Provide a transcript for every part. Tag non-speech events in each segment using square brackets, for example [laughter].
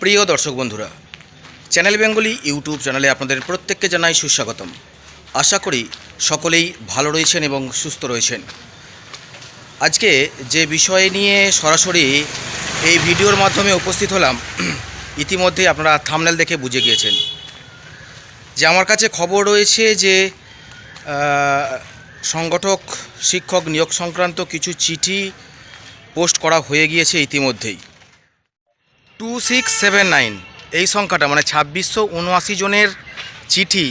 প্রিয় দর্শক বন্ধুরা, চ্যানেল বেঙ্গলি ইউটিউব চ্যানেলে আপনাদের প্রত্যেককে জানাই সুস্বাগতম। আশা করি সকলেই ভালো রয়েছেন এবং সুস্থ রয়েছেন। আজকে যে বিষয় নিয়ে সরাসরি এই ভিডিওর মাধ্যমে উপস্থিত হলাম [clears throat] ইতিমধ্যে আপনারা থামনেল দেখে বুঝে গিয়েছেন যে আমার কাছে খবর রয়েছে যে সংগঠক, শিক্ষক নিয়োগ সংক্রান্ত কিছু চিঠি পোস্ট করা হয়ে গিয়েছে ইতিমধ্যেই। টু সিক্স সেভেন নাইন এই সংখ্যাটা মানে ছাব্বিশশো উনআশি জনের চিঠি,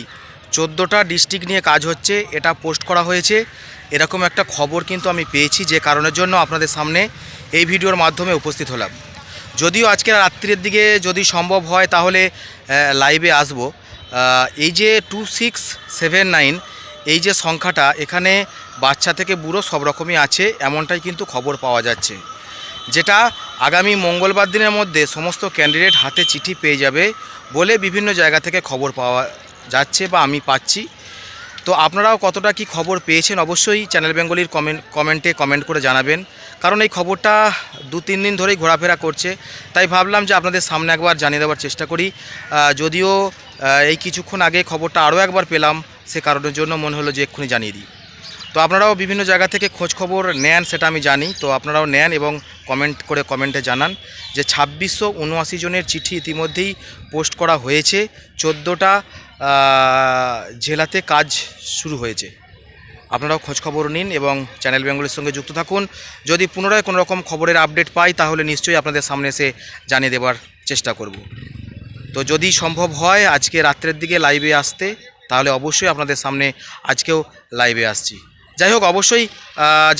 চোদ্দোটা ডিস্ট্রিক্ট নিয়ে কাজ হচ্ছে, এটা পোস্ট করা হয়েছে। এরকম একটা খবর কিন্তু আমি পেয়েছি যে কারণের জন্য আপনাদের সামনে এই ভিডিওর মাধ্যমে উপস্থিত হলাম। যদিও আজকে রাত্রির দিকে যদি সম্ভব হয় তাহলে লাইভে আসব। এই যে টু সিক্স সেভেন নাইন এই যে সংখ্যাটা, এখানে বাচ্চা থেকে বুড়ো সব রকমই আছে, এমনটাই কিন্তু খবর পাওয়া যাচ্ছে। যেটা আগামী মঙ্গলবার দিনের মধ্যে সমস্ত ক্যান্ডিডেট হাতে চিঠি পেয়ে যাবে বলে বিভিন্ন জায়গা থেকে খবর পাওয়া যাচ্ছে বা আমি পাচ্ছি। তো আপনারাও কতটা কি খবর পেয়েছেন অবশ্যই চ্যানেল বেঙ্গলির কমেন্ট কমেন্টে কমেন্ট করে জানাবেন। কারণ এই খবরটা দু তিন দিন ধরেই ঘোরাফেরা করছে। তাই ভাবলাম যে আপনাদের সামনে একবার জানিয়ে দেওয়ার চেষ্টা করি। যদিও এই কিছুক্ষণ আগে খবরটা আরও একবার পেলাম, সে কারণের জন্য মনে হলো যে এক্ষুনি জানিয়ে দিই। তো আপনারাও বিভিন্ন জায়গা থেকে খোঁজ খবর নেন, সেটা আমি জানি। তো আপনারাও নেন এবং কমেন্ট করে কমেন্টে জানান যে ছাব্বিশশো উনআশি জনের চিঠি ইতিমধ্যেই পোস্ট করা হয়েছে। চোদ্দোটা জেলাতে কাজ শুরু হয়েছে। আপনারাও খোঁজ খবর নিন এবং চ্যানেল বেঙ্গলের সঙ্গে যুক্ত থাকুন। যদি পুনরায় কোনো রকম খবরের আপডেট পাই, তাহলে নিশ্চয়ই আপনাদের সামনে এসে জানিয়ে দেওয়ার চেষ্টা করব। তো যদি সম্ভব হয় আজকে রাত্রের দিকে লাইভে আসতে, তাহলে অবশ্যই আপনাদের সামনে আজকেও লাইভে আসছি। যাই হোক, অবশ্যই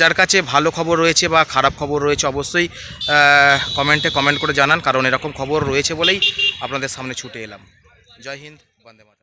যার কাছে ভালো খবর রয়েছে বা খারাপ খবর রয়েছে, অবশ্যই কমেন্টে কমেন্ট করে জানান, কারণ এরকম খবর রয়েছে বলেই আপনাদের সামনে ছুটে এলাম। জয় হিন্দ, বন্দে মাতরম।